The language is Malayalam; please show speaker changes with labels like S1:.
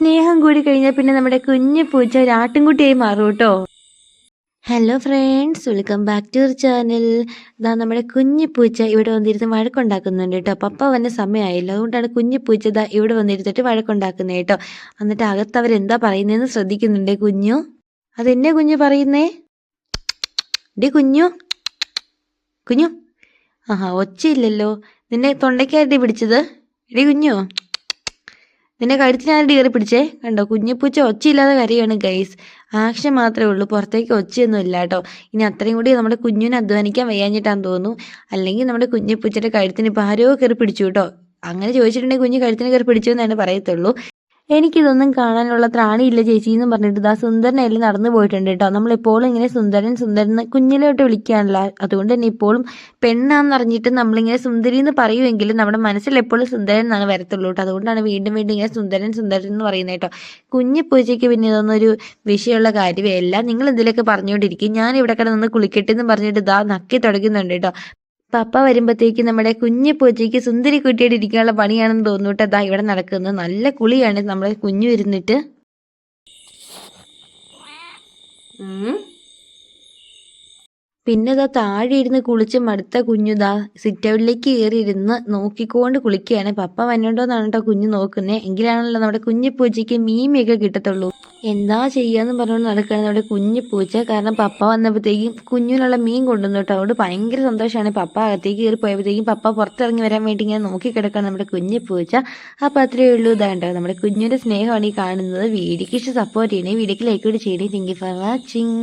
S1: സ്നേഹം കൂടി കഴിഞ്ഞാൽ പിന്നെ നമ്മുടെ കുഞ്ഞു പൂച്ച ഒരു ആട്ടിൻകുട്ടിയായി മാറും കേട്ടോ hello friends welcome back to your channel ഇതാ നമ്മുടെ കുഞ്ഞു പൂച്ച ഇവിടെ വന്നിരുന്ന് വഴക്കുണ്ടാക്കുന്നുണ്ട് കേട്ടോ. പപ്പ വന്ന സമയമായില്ല. അതുകൊണ്ടാണ് കുഞ്ഞു പൂച്ച ഇതാ ഇവിടെ വന്നിരുന്നിട്ട് വഴക്കുണ്ടാക്കുന്നത് കേട്ടോ. എന്നിട്ട് അകത്ത് അവരെന്താ പറയുന്നതെന്ന് ശ്രദ്ധിക്കുന്നുണ്ട് കുഞ്ഞു? അതെന്നെ കുഞ്ഞു പറയുന്നേ? ഡി കുഞ്ഞു? കുഞ്ഞു? ആഹാ ഒച്ചയില്ലല്ലോ. നിന്നെ തൊണ്ടയ്ക്കായിട്ട് പിടിച്ചത്? എടി കുഞ്ഞു? നിന്നെ കഴുത്തിനാരുടെ കയറി പിടിച്ചേ? കണ്ടോ കുഞ്ഞിപ്പൂച്ച ഒച്ചയില്ലാതെ കരയാണ് ഗൈസ് ആക്ഷൻ മാത്രമേ ഉള്ളൂ പുറത്തേക്ക് ഒച്ചയൊന്നും ഇല്ല കേട്ടോ. ഇനി അത്രയും കൂടി നമ്മുടെ കുഞ്ഞിനെ അധ്വാനിക്കാൻ വയ്യാഞ്ഞിട്ടാന്ന് തോന്നുന്നു. അല്ലെങ്കിൽ നമ്മുടെ കുഞ്ഞിപ്പൂച്ചയുടെ കഴുത്തിന് ഇപ്പോൾ ആരോ കയറി പിടിച്ചു കേട്ടോ. അങ്ങനെ ചോദിച്ചിട്ടുണ്ടെങ്കിൽ കുഞ്ഞ് കഴുത്തിന് കയറി പിടിച്ചു എന്നാണ് പറയത്തുള്ളൂ. എനിക്കിതൊന്നും കാണാനുള്ള ത്രാണിയില്ല ചേച്ചി എന്ന് പറഞ്ഞിട്ട് ഇതാ സുന്ദരനയിൽ നടന്നു പോയിട്ടുണ്ട് കേട്ടോ. നമ്മളിപ്പോഴും ഇങ്ങനെ സുന്ദരൻ സുന്ദരൻ കുഞ്ഞിലോട്ട് വിളിക്കാനല്ല അതുകൊണ്ട് തന്നെ ഇപ്പോഴും പെണ്ണാന്ന് അറിഞ്ഞിട്ട് നമ്മളിങ്ങനെ സുന്ദരി എന്ന് പറയുമെങ്കിലും നമ്മുടെ മനസ്സിൽ എപ്പോഴും സുന്ദരൻ എന്നാണ് വരത്തുള്ളൂ കേട്ടോ. അതുകൊണ്ടാണ് വീണ്ടും വീണ്ടും ഇങ്ങനെ സുന്ദരൻ സുന്ദരൻ എന്ന് പറയുന്നത് കേട്ടോ. കുഞ്ഞു പൂച്ചയ്ക്ക് പിന്നെ ഇതൊന്നൊരു വിഷയമുള്ള കാര്യമേ അല്ല. നിങ്ങൾ എന്തിലൊക്കെ പറഞ്ഞുകൊണ്ടിരിക്കും? ഞാൻ ഇവിടെ കിടന്ന് കുളിക്കട്ടെ എന്ന് പറഞ്ഞിട്ട് ഇതാ നക്കി തുടങ്ങുന്നുണ്ട് കേട്ടോ. പപ്പ വരുമ്പോഴത്തേക്ക് നമ്മുടെ കുഞ്ഞു പൂജയ്ക്ക് സുന്ദരി കുട്ടിയുടെ ഇരിക്കാനുള്ള പണിയാണെന്ന് തോന്നൂട്ടെ അതാ ഇവിടെ നടക്കുന്നത് നല്ല കുളിയാണ്. നമ്മുടെ കുഞ്ഞു ഇരുന്നിട്ട്. പിന്നെ ഇതാ താഴെ ഇരുന്ന് കുളിച്ച് മടുത്ത കുഞ്ഞുതാ സിറ്റൗട്ടിലേക്ക് കയറി ഇരുന്ന് നോക്കിക്കൊണ്ട് കുളിക്കുകയാണ്. പപ്പ വന്നോണ്ടോന്നാണ് കേട്ടോ കുഞ്ഞു നോക്കുന്നത് എങ്കിലാണല്ലോ നമ്മുടെ കുഞ്ഞു പൂച്ചയ്ക്ക് മീമിയൊക്കെ കിട്ടത്തുള്ളൂ. എന്താ ചെയ്യാന്ന് പറഞ്ഞുകൊണ്ട് നടക്കുകയാണ് നമ്മുടെ കുഞ്ഞു പൂച്ച കാരണം പപ്പ വന്നപ്പോഴത്തേക്കും കുഞ്ഞിനുള്ള മീൻ കൊണ്ടുവന്നു കേട്ടോ അതുകൊണ്ട് ഭയങ്കര സന്തോഷമാണ് പപ്പ അകത്തേക്ക് കയറി പോയപ്പോഴത്തേക്കും പപ്പ പുറത്തിറങ്ങി വരാൻ വേണ്ടി ഇങ്ങനെ നോക്കി കിടക്കുകയാണ് നമ്മുടെ കുഞ്ഞു പൂച്ച അപ്പോൾ അത്രയേ ഉള്ളൂ ഇതാണ്ടോ നമ്മുടെ കുഞ്ഞിന്റെ സ്നേഹമാണ് ഈ കാണുന്നത്. വീഡിയോക്ക് സപ്പോർട്ട് ചെയ്യണേ. വീഡിയോക്ക് ലൈക്ക് കൂടി ചെയ്യണേ താങ്ക് യു ഫോർ വാച്ചിങ്